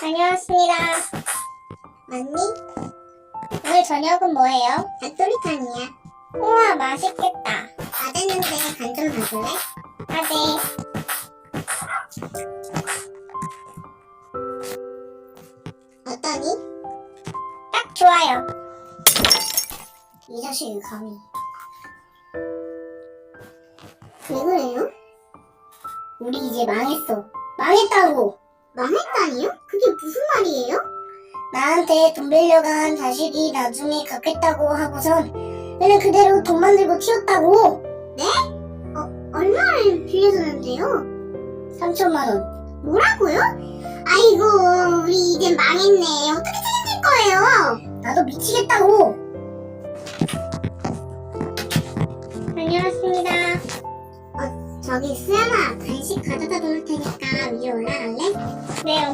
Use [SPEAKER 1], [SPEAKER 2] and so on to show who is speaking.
[SPEAKER 1] 다녀왔습니다.
[SPEAKER 2] 맞니?
[SPEAKER 1] 오늘 저녁은 뭐예요?
[SPEAKER 2] 닭도리탕이야.
[SPEAKER 1] 우와, 맛있겠다.
[SPEAKER 2] 다 됐는데 간 좀 봐줄래?
[SPEAKER 1] 아 네.
[SPEAKER 2] 어떠니?
[SPEAKER 1] 딱 좋아요.
[SPEAKER 2] 이 자식이 감히. 왜 그래요?
[SPEAKER 1] 우리 이제 망했어. 망했다고.
[SPEAKER 2] 망했다니요? 그게 무슨 말이에요?
[SPEAKER 1] 나한테 돈 빌려간 자식이 나중에 갚겠다고 하고선 얘는 그대로 돈 만들고 튀었다고.
[SPEAKER 2] 얼마를 빌려줬는데요?
[SPEAKER 1] 3천만 원.
[SPEAKER 2] 뭐라고요? 아이고, 우리 이제 망했네. 어떻게 책임질 거예요?
[SPEAKER 1] 나도 미치겠다고. 다녀왔습니다.
[SPEAKER 2] 저기, 수연아, 간식 가져다 놓을 테니까 위로 올라갈래?
[SPEAKER 1] 네, 엄마.